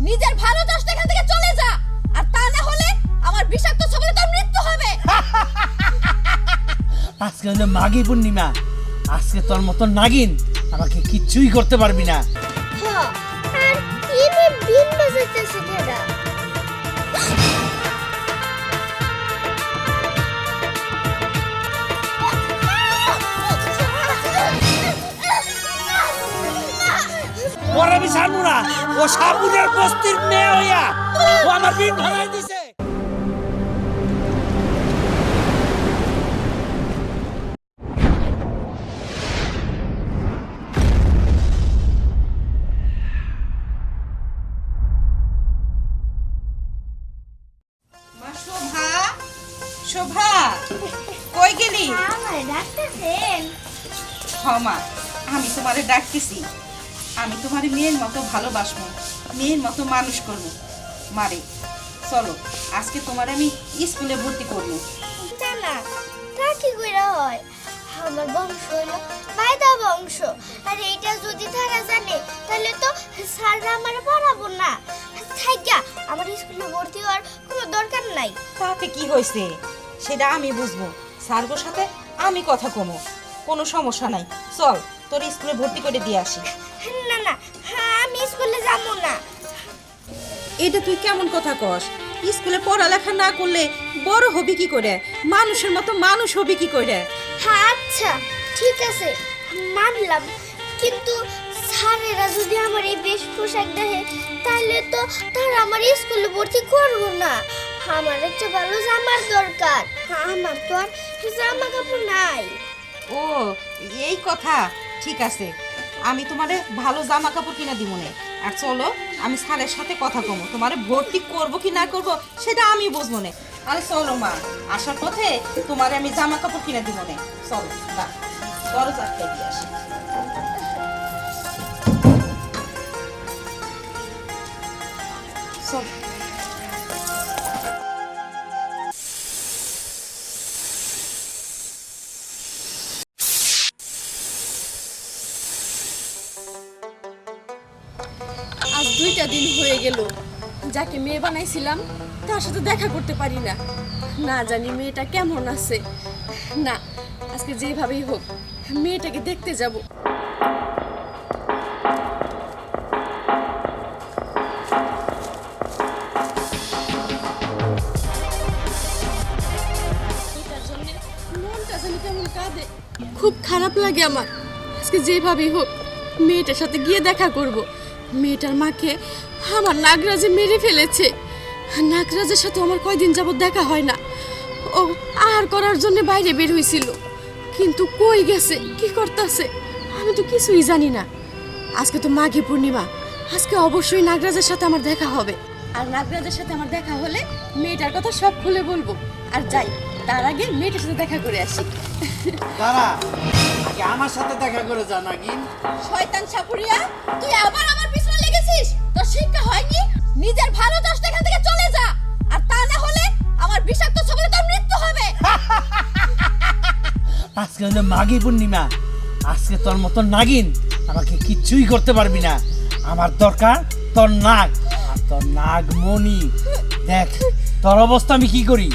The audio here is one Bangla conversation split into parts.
নিজের ভালো চাষটা এখান থেকে চলে যা। আর তা না হলে আমার বিষাক্ত ছবিতে তোর মৃত্যু হবে। আজকে হলো মাগী পূর্ণিমা। আজকে তোর মতো নাগিন আমাকে কিচ্ছুই করতে পারবি না। হ্যাঁ আর কি বিন বাজাইতেছে কেডা ওর আমি ছাড়বো না। ও সাবুনের বস্তির মেয়ে হইয়া ও আমার বিন ভাঙাই দিছে। শোভা শোভা কই গেলি? আমার ডাকতেছেন। ক্ষমা আমি তোমারে ডাকতেছি। মেয়ের মতো ভালোবাসবো মেয়ের মতো মানুষ করব। মারে চলো আজকে তোমার আমি স্কুলে ভর্তি করব। না না তা কি কইরা হয়। আমার বংশ হলো বাইদা বংশ। আর এইটা যদি তারা জানে তাহলে তো স্যাররা আমার পড়াবো না। থাইকা আমার স্কুলে ভর্তি হওয়ার কোনো দরকার নাই। তাতে কি হয়েছে সেটা আমি বুঝব। স্যারগোর সাথে আমি কথা কমো। কোনো সমস্যা নাই। চল তোর স্কুলে ভর্তি করে দিয়ে আসি। না না হ্যাঁ স্কুলে যাব না। এটা তুই কেমন কথা কস? স্কুলে পড়ালেখা না করলে বড় হবি কি করে? মানুষের মতো মানুষ হবি কি করে? হ্যাঁ আচ্ছা ঠিক আছে মানলাম। কিন্তু স্যারেরা যদি আমার এই বেশ পোশাক দেখে তাহলে তো তারা আমার স্কুলে ভর্তি করব না। আমার একটা ভালো জামার দরকার। আমার তো আর জামা কাপড় নাই। ও এই কথা ঠিক আছে। আমি তোমারে ভালো জামা কাপড় কিনে দিব না আর চলো, আমি স্যারের সাথে কথা কমো তোমার ভর্তি করব কি না করব, সেটা আমি বুঝব না। আরে চলো মা, আসার পথে তোমার আমি জামা কাপড় কিনে দিব না। চলো বা দরজা চারটে আসি। চলো। যাকে মেয়ে বানাইছিলাম, তার সাথে দেখা করতে পারি না। না জানি মেয়েটা কেমন আছে। না, আজকে যেভাবেই হোক, মেয়েটাকে দেখতে যাব। খুব খারাপ লাগে আমার। আজকে যেভাবেই হোক, মেয়েটার সাথে গিয়ে দেখা করব। মেয়েটার মাকে আমার নাগরাজে মেরে ফেলেছে। নাগরাজের সাথে আমার কয়দিন যাবত দেখা হয় না। ও আহার করার জন্য বাইরে বের হয়েছিল কিন্তু কই গেছে? কি করতেছে? আমি তো কিছুই জানি না। আজকে তো মাঘী পূর্ণিমা। আজকে অবশ্যই নাগরাজের সাথে আমার দেখা হবে। আর নাগরাজের সাথে আমার দেখা হলে মেয়েটার কথা সব খুলে বলব। আর যাই তার আগে মেয়েটার সাথে দেখা করে আসি। আগে আমার সাথে দেখা করে যা নাগিন? শয়তান সাপুরিয়া তুই আবার তোর শিক্ষা হয়নি? নিজের ভালো চাষটা এখান থেকে চলে যা। আর তা না হলে আমার বিষাক্ত ছবলে তোর মৃত্যু হবে। আজকে হলো মাঘী পূর্ণিমা। আজকে তোর মতো নাগিন আমাকে কিচ্ছুই করতে পারবি না। আমার দরকার তোর নাগ। আর তোর নাগ মণি দেখ, তোর অবস্থা আমি কি করি?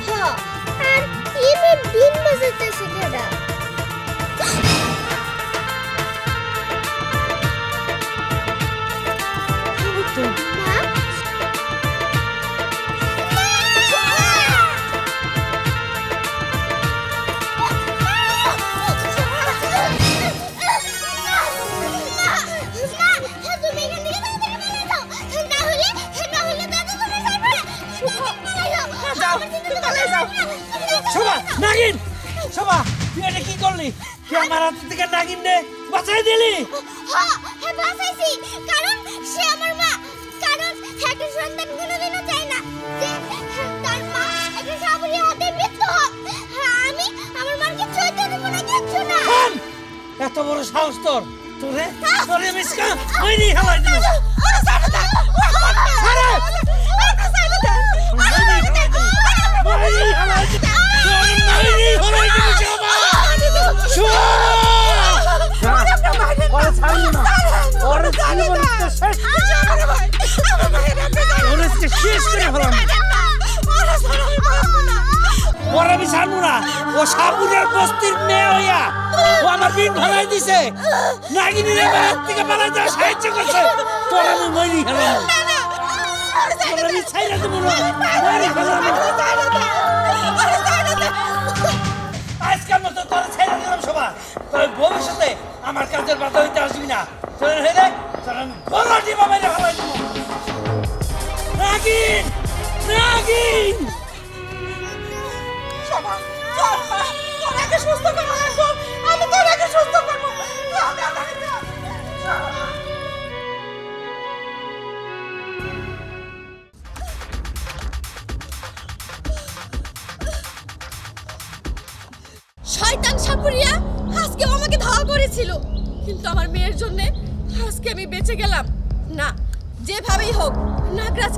হ আর ইমে বিন বাজাইতেছে শিখে ওই নাগিন শোভা তুই এটা কি করলি তুই আমার হাত থেকে নাগিন বাঁচাই দিলি হ্যাঁ হ্যাঁ বাঁচাইছি কারণ সে আমার মা কারণ একটা সন্তান কোনোদিনও চায় না যে তার মা একটা সাবরি হাতে মৃত্যু হোক হ্যাঁ, আমি আমার মাকে চৈত্য দেবো না কিচ্ছু না! এত বড় সাহস তোর তোরে তোরে মিসকা হয়নি হালাই দিল ছাড়ে! ওরে আমি ছাড়বো না ও সাবুনের বস্তির মেয়ে হইয়া ও আমার ভরাই দিছে নাগিনীর আমার হাত থেকে পালাই দেওয়া সাহায্য করছে তোর আমি মরি খেলাম আমি ছাইরা দেবো না মরি খেলাম ছেড়ে ভবিষ্যতে আমার কাজের বাধা হইতে আসবি না। তোর হেরে তোর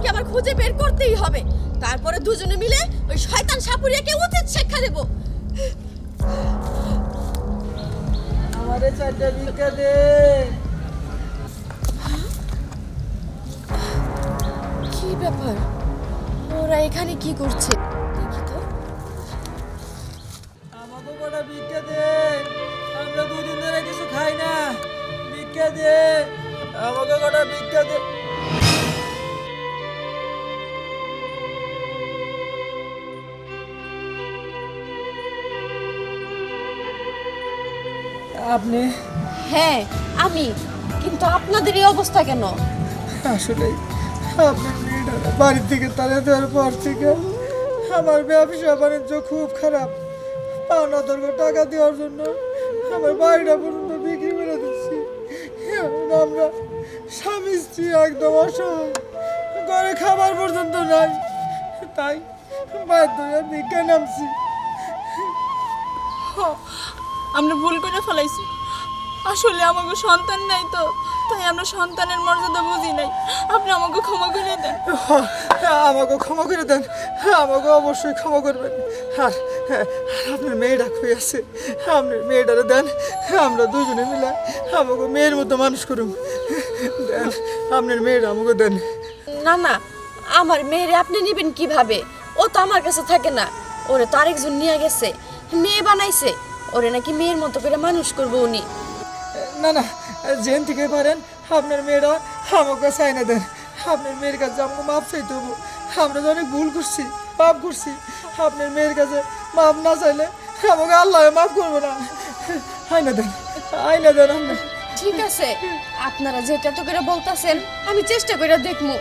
নাগরাজকে আমার খুঁজে বের করতেই হবে। তারপরে দুজনে মিলে ওই শয়তান সাপুরিয়াকে উচিত শিক্ষা দেব। আমারে চারটা ভিক্ষা দে। কি ব্যাপার? ওরা এখানে কি করছে? দেখি তো। আমাকে কটা ভিক্ষা দে। আমরা দুদিন ধরে কিছু খাই না। ভিক্ষা দে। আমাকে কটা ভিক্ষা দে। আপনি? হ্যাঁ আমি। কিন্তু আপনাদের এই অবস্থা কেন? আসলে আপনার মেয়েটা বাড়ি থেকে তাড়িয়ে দেওয়ার পর থেকে আমার ব্যবসা বাণিজ্য খুব খারাপ। পাওনা দর্গ টাকা দেওয়ার জন্য আমার বাড়িটা পর্যন্ত বিক্রি করে দিচ্ছি। আমরা স্বামী স্ত্রী একদম অসহায়। ঘরে খাবার পর্যন্ত নাই। তাই বাধ্য ভিক্ষা নামছি। আমরা ভুল করে ফেলাইছি। আসলে আমাকে সন্তান নাই তো তাই আমরা সন্তানের মর্যাদা বুঝি নাই। আপনি আমাকে ক্ষমা করে দেন। আমাকে ক্ষমা করে দেন। আমাকে অবশ্যই ক্ষমা করবেন। আর আর আপনার মেয়েটা খুঁয়ে আছে? আপনার মেয়েটারে দেন। আমরা দুজনে মিলে আমাকে মেয়ের মতো মানুষ করুন দেন আপনার মেয়েটা আমাকে দেন। না না আমার মেয়েরে আপনি নেবেন কীভাবে? ও তো আমার কাছে থাকে না। ওরে তো আরেকজন নিয়ে গেছে মেয়ে বানাইছে। ওরে নাকি মেয়ের মতো করে মানুষ করব উনি? না না যেন থেকে পারেন আপনার মেয়েরা আমাকে চাই না দেন। আপনার মেয়ের কাছে আমাকে মাপ চাইতে হব। আমরা তো অনেক ভুল করছি পাপ করছি আপনার মেয়ের কাছে মাপ না চাইলে আমাকে আল্লাহ মাফ করব না। আইনা দেন আইনা দেন আপনার। ঠিক আছে আপনারা যেটা তো করে বলতাছেন আমি চেষ্টা করে দেখমু।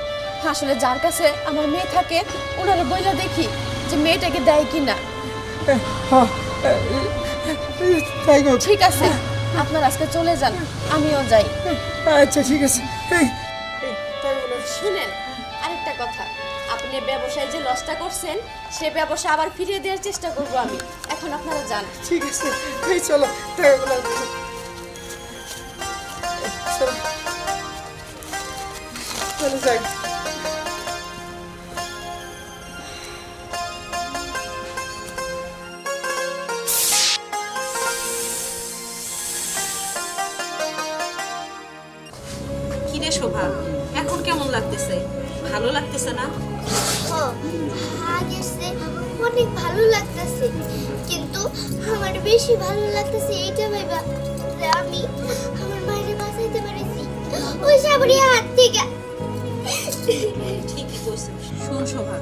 আসলে যার কাছে আমার মেয়ে থাকে ওনারা বইলা দেখি যে মেয়েটাকে দেয় কি না তাই গো ঠিক আছে আপনারা আজকে চলে যান আমিও যাই। আচ্ছা ঠিক আছে। শুনেন আরেকটা কথা। আপনি ব্যবসায় যে লসটা করছেন সে ব্যবসা আবার ফিরিয়ে দেওয়ার চেষ্টা করব আমি। এখন আপনারা যান। ঠিক আছে। এই চলো। চলো যাই। শোভা এখন কেমন লাগতেছে? ভালো লাগতেছে না? অনেক ভালো লাগতেছে কিন্তু আমার বেশি ভালো লাগতেছে এইটা ভাইবা আমি আমার মায়ের বাঁচাইতে পেরেছি। ওই সাবরিয়া হাত থেকে। ঠিকই কইছিস শোন শোভা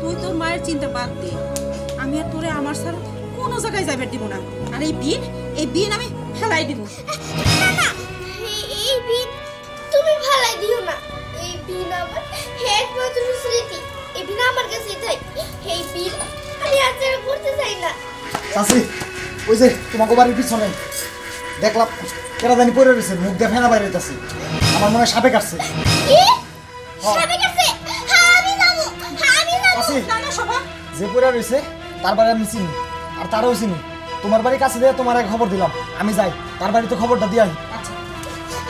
তুই তোর মায়ের চিন্তা বাদ দে। আমি আর তোরে আমার ছাড়া কোনো জায়গায় যাবে দিব না। আর এই বিন এই বিন আমি ফেলাই দিব। না এই বিন আমার একমাত্র স্মৃতি এই বিন আমার কাছেই থাক এই বিন আমি আর ছেড়ে করতে চাই না চাষি ওই যে তোমাকে বাড়ির পিছনে দেখলাম কেরা জানি পড়ে রয়েছে মুখ দিয়ে ফেনা বাইরে আমার মনে হয় সাপে কাটছে। হ্যাঁ আমি যাব। হ্যাঁ যে পড়ে রয়েছে তার বাড়ি আমি চিনি আর তারও চিনি। তোমার বাড়ির কাছে দিয়ে তোমার এক খবর দিলাম আমি যাই। তার বাড়িতে খবরটা দিয়ে আই। আচ্ছা।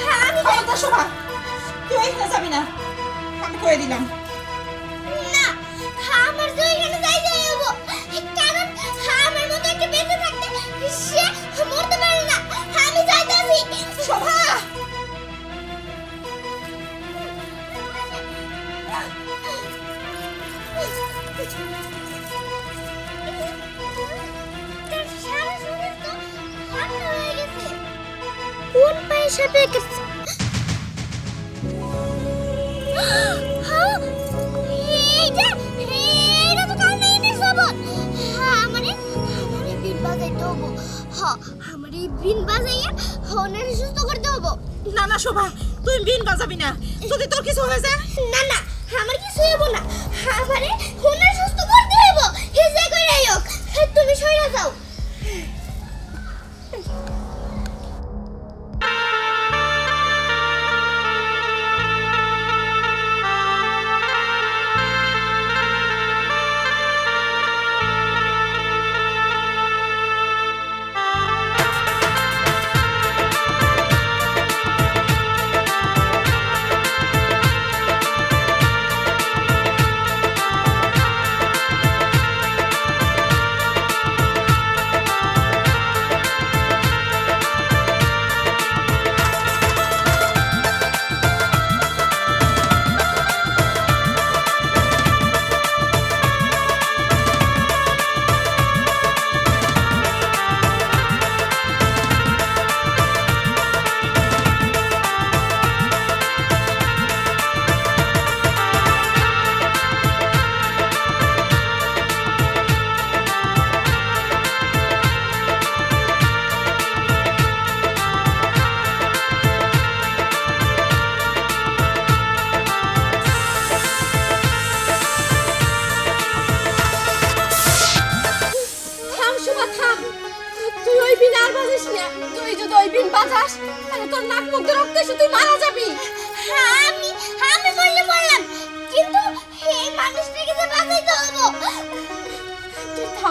হ্যাঁ আমি শোভা তুই যাবি না। কয়ে দিলাম। না আমার তো এখানে যাই যাই হব কারণ আমার মতো একটা বেঁচে থাকতে সে মরতে পারে না। আমি যাইতাছি। শোভা তার সারা শরীর তো ঠান্ডা গেছে। কোন পায়ে সাপে কাটছে না না শোভা, তুই বিন বাজাবি না। যদি তোর কিছু হয়ে যায়? না না, আমার কিছু হইব না। আমারে হনের সুস্থ করতে হইব। হিসে কইরা হোক, তুমি সইরা যাও।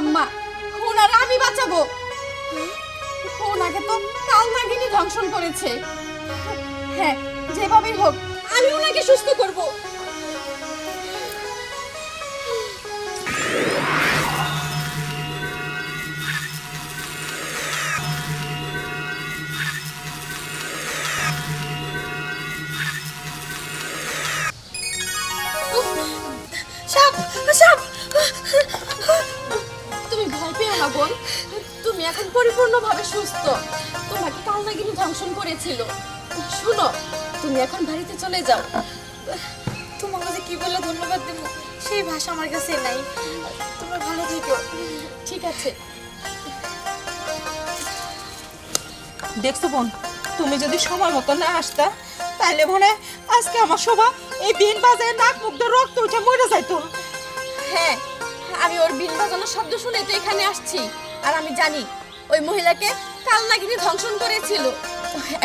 তুই ওনার আমি বাঁচাবো। ওনাকে তো কাল নাগিনী ধ্বংসন করেছে। হ্যাঁ যেভাবেই হোক, আমি ওনাকে সুস্থ করব। বোন তুমি এখন পরিপূর্ণভাবে সুস্থ। তোমাকে কালনাগিনী ধ্বংসন করেছিল। শুনো তুমি এখন বাড়িতে চলে যাও। তোমাকে যে কি বলে ধন্যবাদ দেব? সেই ভাষা আমার কাছে নাই। তোমরা ভালো থেকো। ঠিক আছে। দেখছ বোন তুমি যদি সময় মতো না আসতা তাইলে মনে হয় আজকে আমার শোভা এই বিন বাজায় নাক মুখ রক্ত উঠে মরে যাইতো। হ্যাঁ আমি ওর বিন বাজানোর শব্দ শুনে তো এখানে আসছি। আর আমি জানি ওই মহিলাকে কালনাগিনী ধ্বংসন করেছিল।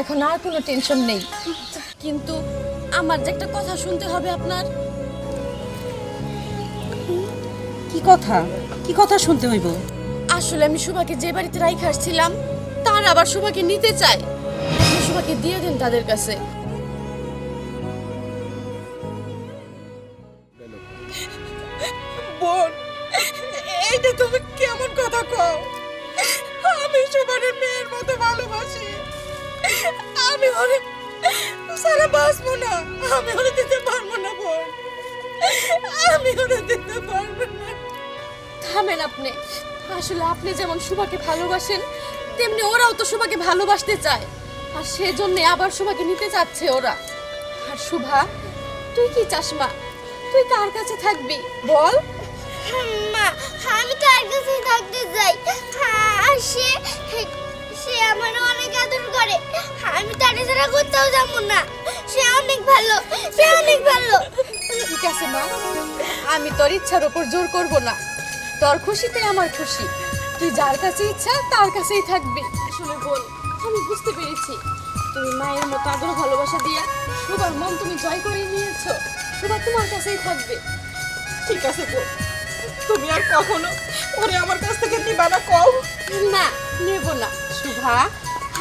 এখন আর কোনো টেনশন নেই। কিন্তু আমার যে একটা কথা শুনতে হবে আপনার। কি কথা? কি কথা শুনতে হইব? আসলে আমি সুভাকে যে বাড়িতে রাইখে আসছিলাম তার আবার সুভাকে নিতে চাই। সুভাকে দিয়ে দিন তাদের কাছে। অনেক সারা বাঁচবো না। আমি ওরে দিতে পারব না বোন। আমি ওরে দিতে পারব না। থামেন আপনি। আসলে আপনি যেমন সুভাকে ভালোবাসেন তেমনি ওরাও তো সুভাকে ভালোবাসতে চায়। আর সেজন্য আবার সুভাকে নিতে চাচ্ছে ওরা। আর সুভা তুই কি চাস মা তুই কার কাছে থাকবি? বল। মা আমি তার কাছে থাকতে চাই। আর সে সে আমার অনেক আদর করে। আমি তার ছাড়া কোথাও যাব না। সে অনেক ভালো সে অনেক ভালো। ঠিক আছে মা। আমি তোর ইচ্ছার উপর জোর করব না। তোর খুশিতে আমার খুশি। তুই যার কাছে ইচ্ছা তার কাছেই থাকবি। আসলে বল আমি বুঝতে পেরেছি। তুমি মায়ের মতো আদর ভালোবাসা দিয়া সবার মন তুমি জয় করে নিয়েছো সবার তোমার কাছেই থাকবে। ঠিক আছে বোন তুমি আর কখনো ওরে আমার কাছ থেকে নিবা না কও। না নেব না। শুভা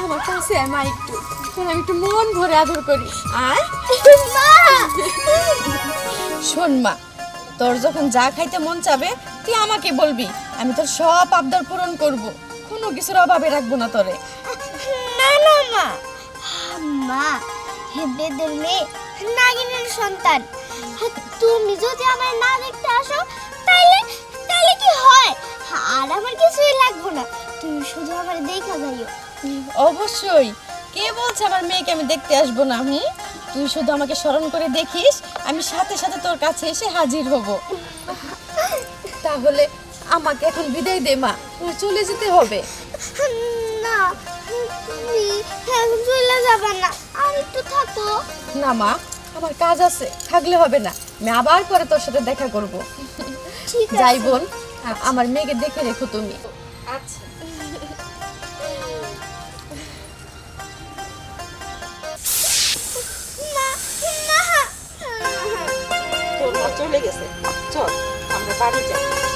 আমার কাছে মা একটু। তোর আমি একটু মন ভরে আদর করি। মা! শোন মা তোর যখন যা খাইতে মন চাবে তুই আমাকে বলবি। আমি তোর সব আবদার পূরণ করব। কোনো কিছুর অভাবে রাখব না তোরে। না না মা। মা হে বেদের মেয়ে নাগিনের সন্তান। তুমি যদি আমার না দেখতে আসো তাহলে তাইলে কি হয়? আর আমার কিছুই লাগবে না। তুমি শুধু আমার দেখা যাইও। অবশ্যই। কে বলছে আমার মেয়েকে আমি দেখতে আসব না হুম তুই শুধু আমাকে স্মরণ করে দেখিস আমি সাথে সাথে তোর কাছে এসে হাজির হব। তাহলে আমাকে এখন বিদায় দে মা। চলে যেতে হবে। না তুমি এখন চলে যাবে না আর একটু থাকো। না মা আমার কাজ আছে থাকলে হবে না। আমি আবার পরে তোর সাথে দেখা করব। যাই বোন আমার মেয়েকে দেখে রেখো তুমি। আচ্ছা। চলে গেছে। চল আমরা বাড়ি যাই।